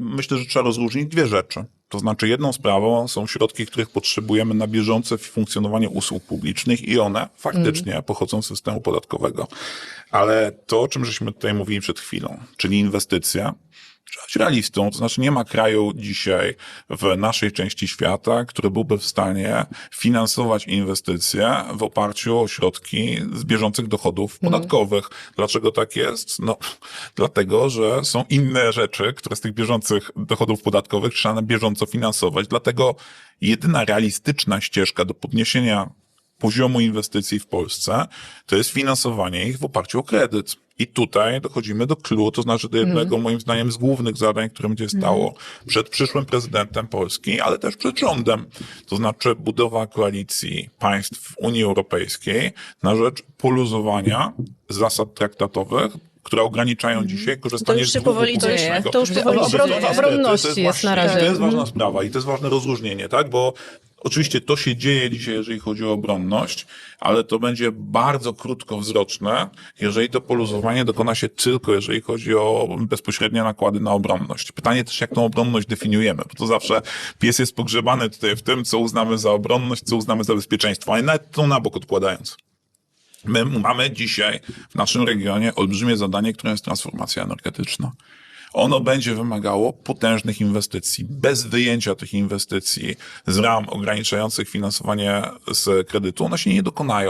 myślę, że trzeba rozróżnić dwie rzeczy. To znaczy, jedną sprawą są środki, których potrzebujemy na bieżące funkcjonowanie usług publicznych i one faktycznie pochodzą z systemu podatkowego. Ale to, o czym żeśmy tutaj mówili przed chwilą, czyli inwestycje, Trzeba być realistą, to znaczy nie ma kraju dzisiaj w naszej części świata, który byłby w stanie finansować inwestycje w oparciu o środki z bieżących dochodów podatkowych. Dlaczego tak jest? No, dlatego, że są inne rzeczy, które z tych bieżących dochodów podatkowych trzeba na bieżąco finansować. Dlatego jedyna realistyczna ścieżka do podniesienia poziomu inwestycji w Polsce, to jest finansowanie ich w oparciu o kredyt. I tutaj dochodzimy do clue, to znaczy do jednego, moim zdaniem, z głównych zadań, które będzie stało przed przyszłym prezydentem Polski, ale też przed rządem. To znaczy budowa koalicji państw Unii Europejskiej na rzecz poluzowania zasad traktatowych, które ograniczają dzisiaj korzystanie już z się długu powoli dzieje. To już powoli To Obronności to jest jest na razie. To jest ważna Mhm. sprawa i to jest ważne rozróżnienie, tak? Bo oczywiście to się dzieje dzisiaj, jeżeli chodzi o obronność, ale to będzie bardzo krótkowzroczne, jeżeli to poluzowanie dokona się tylko, jeżeli chodzi o bezpośrednie nakłady na obronność. Pytanie też, jak tą obronność definiujemy, bo to zawsze pies jest pogrzebany tutaj w tym, co uznamy za obronność, co uznamy za bezpieczeństwo, ale nawet to na bok odkładając. My mamy dzisiaj w naszym regionie olbrzymie zadanie, którym jest transformacja energetyczna. Ono będzie wymagało potężnych inwestycji. Bez wyjęcia tych inwestycji z ram ograniczających finansowanie z kredytu, one się nie dokonają.